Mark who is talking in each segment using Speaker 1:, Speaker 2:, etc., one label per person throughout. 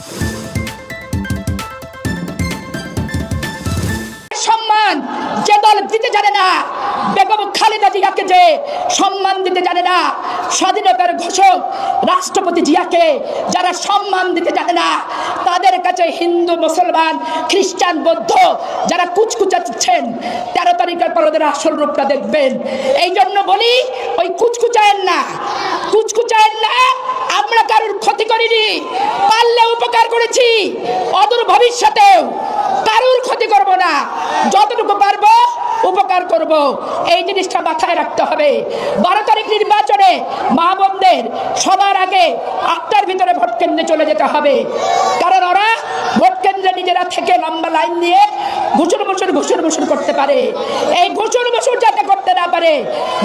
Speaker 1: সম্মান যে সম্মান দিতে জানে না, স্বাধীনতার ঘোষক রাষ্ট্রপতি জিয়াকে যারা সম্মান দিতে জানে না, তাদের কাছে হিন্দু, মুসলমান, খ্রিস্টান, বৌদ্ধ যারা কুচকুচাচ্ছেন তেরো তারিখের পর ওদের আসল রূপটা দেখবেন। এই জন্য বলি, ওই কুচকুচায়েন না কুচকুচায়েন না, আমরা কারোর ক্ষতি করিনি, পারলে উপকার করেছি, অদূর ভবিষ্যতেও কারোর ক্ষতি করব না। যতটুকু পারব উপকার করব। এই জিনিসটা মাথায় রাখতে হবে। বারো তারিখ নির্বাচনে মা বোনদের সবার আগে আটটার ভিতরে ভোট কেন্দ্রে চলে যেতে হবে। কারণ ওরা ভোট কেন্দ্রে নিজেরা থেকে লম্বা লাইন দিয়ে ঘুষুর মুসুর ঘুষুর মুসুর করতে পারে। এই ঘুষুর মুসুর যাতে করতে না পারে,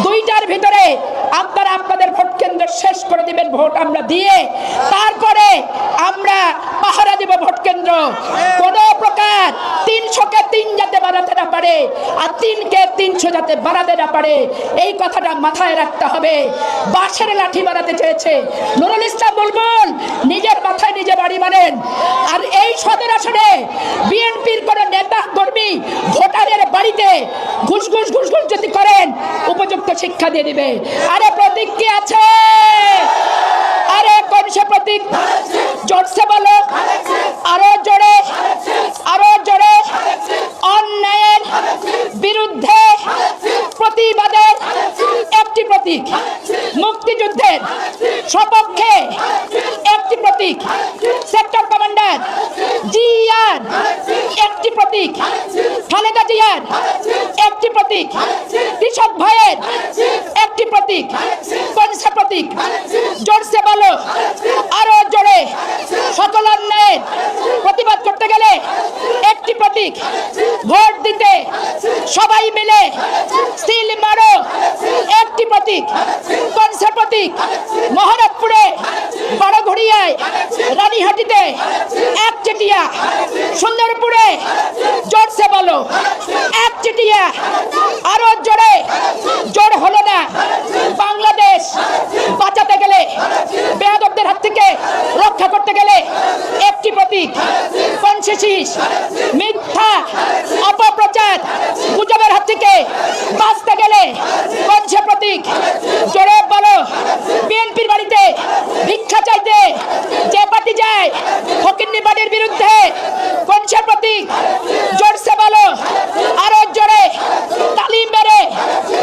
Speaker 1: দুইটার ভিতরে আপনারা আপনাদের ভোট কেন্দ্র শেষ করে দিবেন ভোট আমরা দিয়ে, তারপরে আমরা পাহারা দিব ভোট কেন্দ্র। কোনো তিন যাতে না পারে, আর যাতে না পারে, এই কথাটা মাথায় রাখতে হবে। বাঁশের লাঠি চেয়েছে। বুলবুল, নিজের মাথায় বাড়ি আর এই আসনে বিএনপির নেতা, কর্মী বাড়িতে যদি করেন, উপযুক্ত শিক্ষা দিয়ে দিবে। আরে প্রতীক কি আছে? আরে কোন প্রতীক? জোরসে বলো আরও জোরে আরও জোরে অন্যায়ের বিরুদ্ধে প্রতিবাদের একটি প্রতীক মুক্তিযুদ্ধের সপক্ষে একটি প্রতীক সেক্টর কমান্ডার জিয়ার একটি প্রতীক জিয়ার একটি প্রতীক কৃষক ভাইয়ের একটি প্রতীক পঞ্চা প্রতীক জোরসে বলো আরও জোরে সকল অন্যায়ের প্রতিবাদ করতে গেলে একটি প্রতীক ভোট দিতে সবাই মিলে সিল মারো একটি প্রতীক কনসা প্রতীক মহারাজপুরে বড়ঘড়িয়ায় রানীহাটিতে এক চেটিয়া সুন্দরপুরে জোরসে বলো। এক চিটিয়া, আরও জোরে, জোর হলো না। বাংলাদেশ বাঁচাতে গেলে, বেয়াদবদের হাত থেকে রক্ষা করতে গেলে একটি প্রতীক। কনসেসিস মিথ্যা, অপপ্রচার, গুজবের হাত থেকে বাঁচতে গেলে কঞ্চে প্রতীক। জোরে বলো, বিএনপির বাড়িতে ভিক্ষা চাইতে যে পার্টি যায়, ফকিন্নি বাড়ির বিরুদ্ধে কঞ্চে প্রতীক জোরসে বলো আরও জোরে তালি মেরে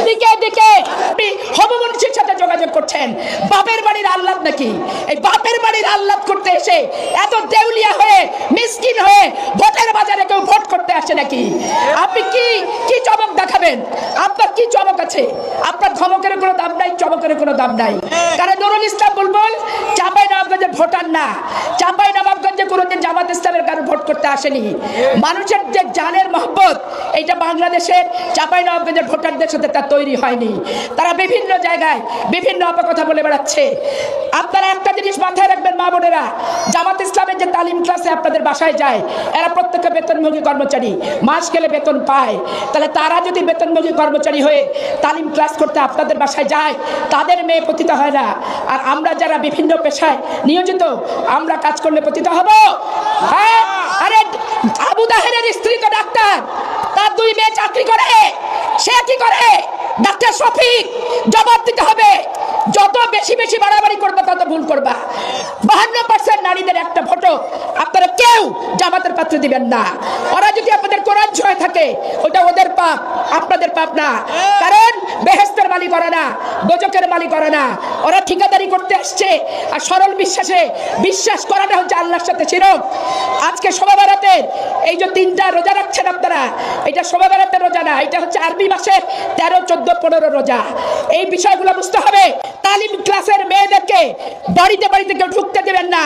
Speaker 1: দিকে দিকে আপনি হবু মুন্সির সাথে যোগাযোগ করছেন বাপের বাড়ির আহ্লাদ নাকি এই বাপের বাড়ির আহ্লাদ করতে এসে এত দেউলিয়া হয়ে মিসকিন হয়ে ভোটের বাজারে কেউ ভোট করতে আসে নাকি? আপনি কি কি চমক দেখাবেন? আপনার কি চমক আছে? আপনার ধমকের কোনো দাম নাই, চমকের কোনো দাম নাই। কারণ নুরুল ইসলাম বুলবুল, চাপাই নবাবগঞ্জে ভোটার না। চাপাই নবাবগঞ্জে কোনোদিন জামাত ইসলামের কারণে ভোট করতে আসেনি। মানুষের যে জানের মহব্বত এইটা বাংলাদেশের চাপাই নবাবগঞ্জের ভোটারদের সাথে তার তৈরি হয়নি। তারা বিভিন্ন জায়গায় বিভিন্ন অপকথা বলে বেড়াচ্ছে। আপনারা একটা জিনিস মাথায় রাখবেন, মা বোনেরা, জামাত ইসলামের যে তালিম ক্লাসে আপনাদের বাসায় যায়, এরা প্রত্যেকে বেতনভোগী কর্মচারী, মাস গেলে বেতন পায়। তাহলে তারা যদি বেতনভোগী কর্মচারী হয়ে তালিম ক্লাস করতে আপনাদের বাসায় যায়, তাদের মেয়ে পতিত হয় না। আর আমরা যারা বিভিন্ন পেশায় নিয়োজিত, আমরা কাজ করলে পতিত হব? হ্যাঁ? আরে আবু তাহেরের স্ত্রী তো ডাক্তার। দুই মেয়ে চাকরি করে, সে কি করে? ডাক্তার শফিক, জবাব দিতে হবে, যত বেশি বেশি বাড়াবাড়ি করবে, তত ভুল করবা। বাহান্ন পার্সেন্ট নারীদের একটা ভোটও আপনারা কেউ জামাতের পাত্র দিবেন না। ওরা যদি আপনাদের কোরআন ছয় থাকে, ওটা ওদের পাপ, আপনাদের পাপ না। কারণ বেহেস্তের মালিক করে না, গোজকের মালিক করে না। ওরা ঠিকাদারি করতে আসছে, আর সরল বিশ্বাসে বিশ্বাস করাটা হচ্ছে আল্লাহর সাথে ছিল। আজকে শোভা বেড়াতের এই যে তিনটা রোজা রাখছেন আপনারা, এটা শোভা বেড়াতে রোজা না, এটা হচ্ছে আরবি মাসের তেরো, চোদ্দ, পনেরো রোজা। এই বিষয়গুলো বুঝতে হবে, তালিম ক্লাসের মেয়েদেরকে বাড়িতে বাড়িতে কেউ ঢুকতে দেবেন না।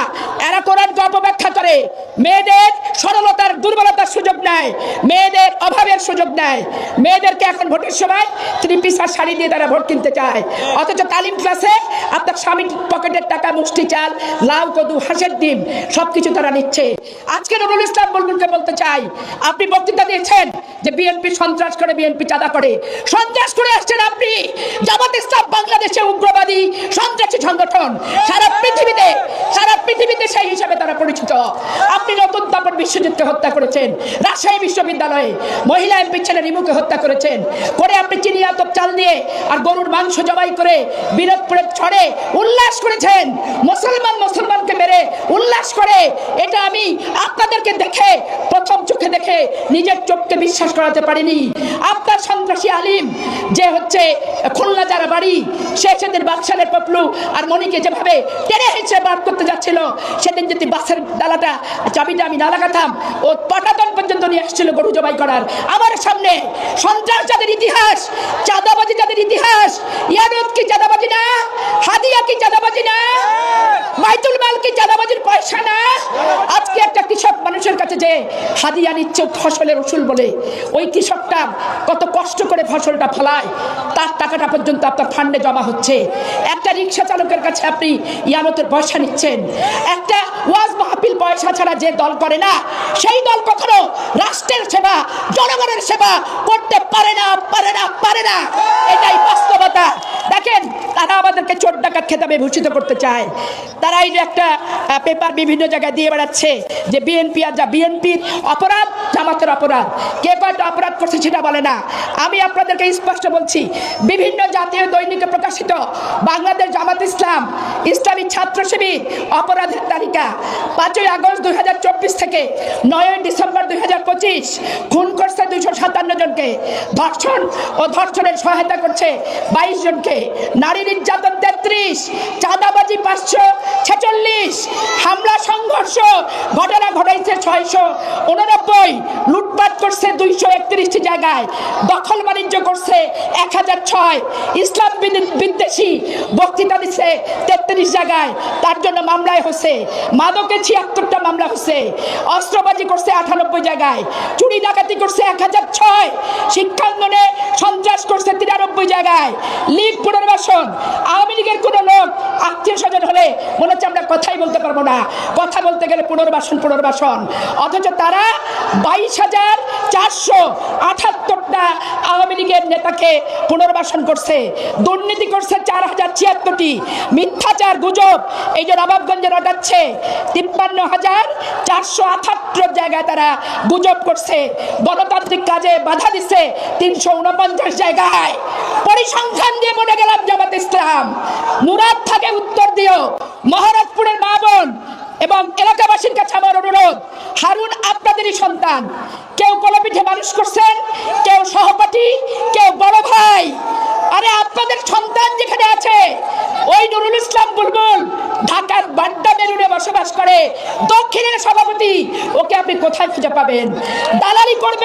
Speaker 1: এরা কোরআনকে অপব্যাখ্যা করে। মেয়েদের সরলতার, দুর্বলতার সুযোগ নেয় মেয়েদের অভাবের সুযোগ নেয় মেয়েদেরকে এখন ভোটের সময় থ্রি পিস শাড়ি দিয়ে তারা ভোট কিনতে চায়। অথচ তালিম ক্লাসে আপনার স্বামীর পকেটের টাকা, মুষ্টি, চাল, লাউ, কদু, হাঁসের ডিম, সবকিছু তারা নিচ্ছে। আজকে নুরুল ইসলাম বলতে চাই। আপনি বক্তৃতা দিয়েছেন যে বিএনপি সন্ত্রাস করে বিএনপি চাঁদা করে। সন্ত্রাস করে আসছেন আপনি। জামাত ইসলাম বাংলাদেশে উগ্রবাদী সন্ত্রাসী সংগঠন। সারা পৃথিবীতে সারা পৃথিবীতে সেই হিসাবে তারা পরিচিত। আপনি নতুন তাপর বিশ্বজিৎকে হত্যা করেছেন। রাজশাহী বিশ্ববিদ্যালয়ে মহিলা এমপি ছেলে রিমুকে হত্যা করেছেন। করে আপনি চিনি আতপ চাল দিয়ে আর গরুর মাংস জবাই করে বিরোধপুরে ছড়ে উল্লাস করেছেন। মুসলমান মুসলমানকে মেরে উল্লাস করে। এটা আমি আপনাদেরকে দেখে প্রথম নিজের চোখকে বিশ্বাস করাতে পারিনি। আপনার সন্ত্রাসী আলিম, যে হচ্ছে খুলনা যারা বাড়ি, সে সেদিন বাদশালের পপলু আর মনিকে যেভাবে টেনে হেঁচে বার করতে যাচ্ছিল, সেদিন যদি বাসের ডালাটা, চাবিটা আমি না লাগাতাম, ও পর্যন্ত নিয়ে আসছিল গরু জবাই করার। আমার সামনে সন্ত্রাস যাদের ইতিহাস চাঁদাবাজি যাদের ইতিহাস ইয়ানুদ কি চাঁদাবাজি না? হাদিয়া কি চাঁদাবাজি না? বাইতুল মাল কি চাঁদাবাজির পয়সা না? আজকে একটা কৃষক মানুষের কাছে যে হাদিয়া নিচ্ছে ফসলের উসুল বলে, ওই কৃষকটা কত কষ্ট করে ফসলটা ফলায়, তার টাকাটা পর্যন্ত আপনার ফান্ডে জমা হচ্ছে। একটা রিক্সা চালকের কাছে আপনি ইয়ানতের পয়সা নিচ্ছেন। একটা ওয়াজ মাহফিল পয়সা ছাড়া যে দল করে না, সেই দল কখনো জনগণের সেবা, করতে পারে না পারে না পারে না। এটাই বাস্তবতা। দেখেন, তারা আমাদেরকে চোর ডাকাত খেতাবে ভূষিত করতে চায়। তারা এই যে একটা পেপার বিভিন্ন জায়গায় দিয়ে বেড়াচ্ছে যে বিএনপি আর যা বিএনপির অপরাধ জামাতের অপরাধ। কে কয়টা অপরাধ করছে সেটা বলে না। আমি আপনাদেরকে স্পষ্ট বলছি, বিভিন্ন জাতীয় দৈনিকে প্রকাশিত বাংলাদেশ জামাত ইসলাম, ইসলামী ছাত্র শিবির অপরাধের তালিকা। পাঁচই আগস্ট দুই থেকে নয়ই ডিসেম্বর দুই খুন করছে দুইশো সাতান্ন জনকে। ধর্ষণ ও ধর্ষণের সহায়তা করছে বাইশ জনকে। নারী নির্যাতন তেত্রিশ, চাঁদাবাজি পাঁচশো ছেচল্লিশ, হামলা সংঘর্ষ, ঘটনা ঘটাইছে ছয়শো উননব্বই লুটপাট করছে দুইশো একত্রিশটি জায়গায় দখল বাণিজ্য করছে এক হাজার ছয়। ইসলাম বিদ্বেষী বক্তৃতা দিচ্ছে তেত্রিশ জায়গায়। তার জন্য মামলায় হচ্ছে। মাদকে ছিয়াত্তরটা মামলা হচ্ছে। অস্ত্রবাজি করছে আটানব্বই জায়গায়। চুরি ডাকাতি করছে এক হাজার ছয়। শিক্ষাঙ্গনে সন্ত্রাস করছে তিরানব্বই জায়গায়। লীগ পুনর্বাসন। আওয়ামী লীগের কোনো লোক আত্মীয় স্বজন হলে মনে হচ্ছে আমরা কথাই বলতে পারব না। কথা বলতে গেলে পুনর্বাসন পুনর্বাসন। অথচ তারা বাইশ হাজার চারশো আঠাত্তরটা আওয়ামী লীগের নেতাকে পুনর্বাসন করছে। দুর্নীতি করছে চার হাজার ছিয়াত্তরটি। মিথ্যাচার গুজব এই যে নবাবগঞ্জে রটাচ্ছে, তিপ্পান্ন হাজার চারশো আঠাত্তর জায়গায় তারা গুজব করছে। গণতান্ত্রিক কাজে বাধা দিচ্ছে তিনশো উনপঞ্চাশ জায়গায়। পরিসংখ্যান দিয়ে মনে গেলাম জামাত ইসলাম। মুরাদ থাকে উত্তর দিও মহারাজপুরের মা বোন এবং এলাকাবাসীর কাছে আমার অনুরোধ, হারুন আপনাদেরই সন্তান। কেউ কলপিঠে মানুষ করছেন, কেউ সহপাঠী, কেউ বড় ভাই। আরে আপনাদের সন্তান যেখানে আছে, ওই নুরুল ইসলাম বুলবুল ঢাকার বাড্ডা বেলুনে বসবাস করে। দক্ষিণের সভাপতি, ওকে আপনি কোথায় খুঁজে পাবেন? দালালি করবেন